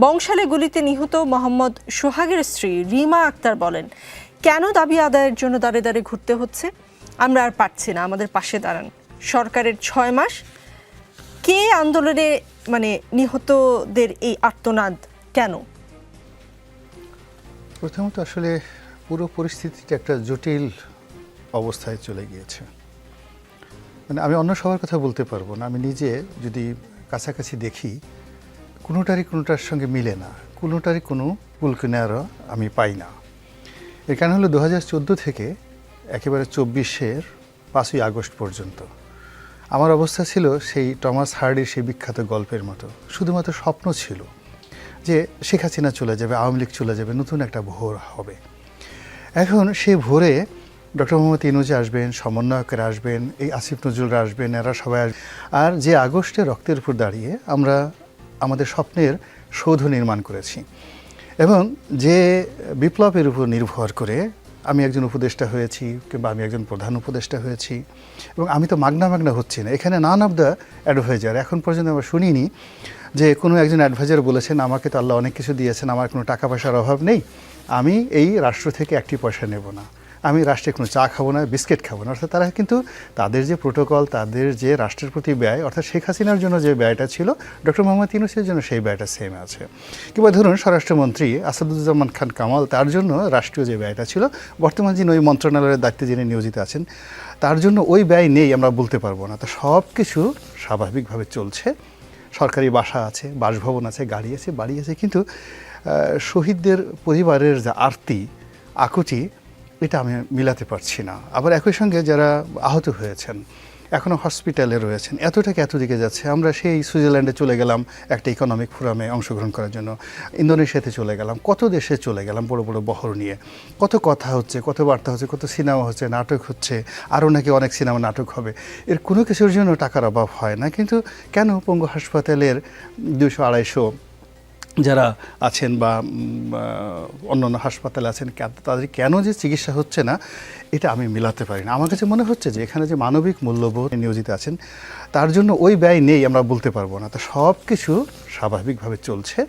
বংশালে গুলিতে নিহত মোহাম্মদ সোহাগের স্ত্রী রিমা আক্তার বলেন, কেন দাবি আদায়ের জন্য দাঁড়ে দাঁড়ে ঘুরতে হচ্ছে? আমরা আর পারছি না, আমাদের পাশে দাঁড়ান। সরকারের ছয় মাস, কে আন্দোলনে মানে নিহতদের এই আর্তনাদ কেন? প্রথমত আসলে পুরো পরিস্থিতিটা একটা জটিল অবস্থায় চলে গিয়েছে। মানে আমি অন্য সবার কথা বলতে পারব না। আমি নিজে যদি কাছাকাছি দেখি কোনোটারই কোনোটার সঙ্গে মিলে না, কোনোটারই কোনো কুলকিনারও আমি পাই না। এর কারণ হলো দু হাজার চোদ্দ থেকে একেবারে চব্বিশের পাঁচই আগস্ট পর্যন্ত। আমার অবস্থা ছিল সেই টমাস হার্ডির সেই বিখ্যাত গল্পের মতো, শুধুমাত্র স্বপ্ন ছিল যে শেখ হাসিনা চলে যাবে, আওয়ামী লীগ চলে যাবে, নতুন একটা ভোর হবে। এখন সেই ভোরে ডক্টর মোহাম্মদ ইনুজে আসবেন, সমন্বয়কেরা আসবেন, এই আসিফ নজরুলরা আসবেন, এরা সবাই। আর যে আগস্টে রক্তের উপর দাঁড়িয়ে আমরা আমাদের স্বপ্নের সৌধ নির্মাণ করেছি। এবং যে বিপ্লবের উপর নির্ভর করে আমি একজন উপদেষ্টা হয়েছি কিংবা আমি একজন প্রধান উপদেষ্টা হয়েছি এবং আমি তো মাগনা মাগনা হচ্ছি না। এখানে নান অফ দ্য অ্যাডভাইজার এখন পর্যন্ত আমরা শুনিনি যে কোনো একজন অ্যাডভাইজার বলেছেন, আমাকে তো আল্লাহ অনেক কিছু দিয়েছেন, আমার কোনো টাকা পয়সার অভাব নেই। আমি এই রাষ্ট্র থেকে একটি পয়সা নেব না। আমি রাষ্ট্রে কোনো চা খাব না, বিস্কিট খাব না। অর্থাৎ তারা কিন্তু তাদের যে প্রোটোকল, তাদের যে রাষ্ট্রের প্রতি ব্যয়, অর্থাৎ শেখ হাসিনার জন্য যে ব্যয়টা ছিল, ডক্টর মোহাম্মদ ইউনুসের জন্য সেই ব্যয়টা সেম আছে। কিংবা ধরুন স্বরাষ্ট্রমন্ত্রী আসাদুজ্জামান খান কামাল, তার জন্য রাষ্ট্রীয় যে ব্যয়টা ছিল, বর্তমান যিনি ওই মন্ত্রণালয়ের দায়িত্বে যিনি নিয়োজিত আছেন, তার জন্য ওই ব্যয় নেই আমরা বলতে পারব না। তো সব কিছু স্বাভাবিকভাবে চলছে। সরকারি বাসা আছে, বাসভবন আছে, গাড়ি আছে, বাড়ি আছে, কিন্তু শহীদদের পরিবারের যা আরতি, আকুতি এটা আমি মিলাতে পারছি না। আবার একই সঙ্গে যারা আহত হয়েছেন এখনও হসপিটালে রয়েছেন এতটাকে এত দিকে যাচ্ছে? আমরা সেই সুইজারল্যান্ডে চলে গেলাম একটা ইকোনমিক ফোরামে অংশগ্রহণ করার জন্য। ইন্দোনেশিয়াতে চলে গেলাম, কত দেশে চলে গেলাম বড় বড় বহর নিয়ে? কত কথা হচ্ছে, কত বার্তা হচ্ছে, কত সিনেমা হচ্ছে, নাটক হচ্ছে, আরও নাকি অনেক সিনেমা নাটক হবে। এর কোনো কিছুর জন্য টাকার অভাব হয় না, কিন্তু কেন পঙ্গু হাসপাতালের দুশো আড়াইশো যারা আছেন বা অন্যান্য হাসপাতালে আছেন তাদের কেন যে চিকিৎসা হচ্ছে না, এটা আমি মিলাতে পারি না। আমার কাছে মনে হচ্ছে যে এখানে যে মানবিক মূল্যবোধ নিয়োজিত আছেন, তার জন্য ওই ব্যয় নেই আমরা বলতে পারব না। তো সব কিছু স্বাভাবিকভাবে চলছে।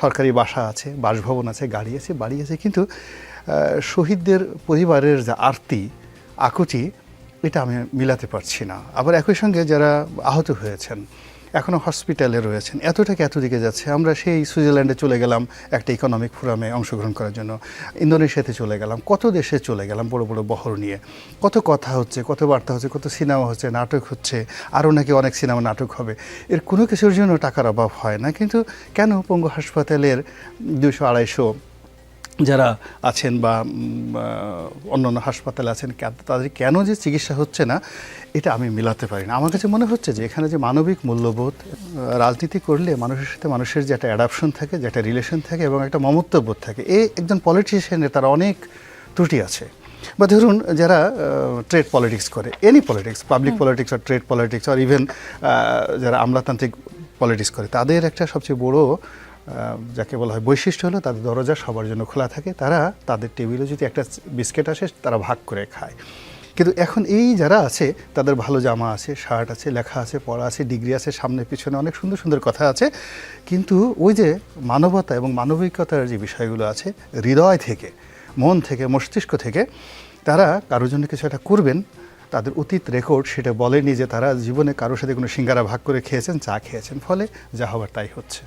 সরকারি বাসা আছে, বাসভবন আছে, গাড়ি আছে, বাড়ি আছে, কিন্তু শহীদদের পরিবারের যা আরতি, আকুতি, এটা আমি মিলাতে পারছি না। আবার একই সঙ্গে যারা আহত হয়েছেন এখনও হসপিটালে রয়েছেন। এতটাকে এত দিকে যাচ্ছে? আমরা সেই সুইজারল্যান্ডে চলে গেলাম একটা ইকোনমিক ফোরামে অংশগ্রহণ করার জন্য। ইন্দোনেশিয়াতে চলে গেলাম, কত দেশে চলে গেলাম বড় বড় বহর নিয়ে? কত কথা হচ্ছে, কত বার্তা হচ্ছে, কত সিনেমা হচ্ছে, নাটক হচ্ছে, আরও নাকি অনেক সিনেমা নাটক হবে। এর কোনো কিছুর জন্য টাকার অভাব হয় না, কিন্তু কেন পঙ্গু হাসপাতালের দুশো আড়াইশো যারা আছেন বা অন্যান্য হাসপাতালে আছেন তাদের কেন যে চিকিৎসা হচ্ছে না এটা আমি মিলাতে পারি না। আমার কাছে মনে হচ্ছে যে এখানে যে মানবিক মূল্যবোধ রাজনীতি করলে মানুষের সাথে মানুষের যে একটা অ্যাডাপশন থাকে যে একটা রিলেশন থাকে এবং একটা মমত্ববোধ থাকে। এই একজন পলিটিশিয়ানের তার অনেক ত্রুটি আছে। বা ধরুন যারা ট্রেড পলিটিক্স করে এনি পলিটিক্স পাবলিক পলিটিক্স আর ট্রেড পলিটিক্স আর ইভেন যারা আমলাতান্ত্রিক পলিটিক্স করে তাদের একটা সবচেয়ে বড় যাকে বলা হয় বৈশিষ্ট্য হলো তাদের দরজা সবার জন্য খোলা থাকে, তারা তাদের টেবিলে যদি একটা বিস্কিট আসে, তারা ভাগ করে খায়। কিন্তু এখন এই যারা আছে, তাদের ভালো জামা আছে, শার্ট আছে, লেখা আছে, পড়া আছে, ডিগ্রি আছে, সামনে পিছনে অনেক সুন্দর সুন্দর কথা আছে। কিন্তু ওই যে মানবতা এবং মানবিকতার যে বিষয়গুলো আছে, হৃদয় থেকে, মন থেকে, মস্তিষ্ক থেকে, তারা কারোর জন্য কিছু একটা করবেন, তাদের অতীত রেকর্ড সেটা বলেনি যে তারা জীবনে কারোর সাথে কোনো সিঙ্গারা ভাগ করে খেয়েছেন, চা খেয়েছেন, ফলে যা হবার তাই হচ্ছে।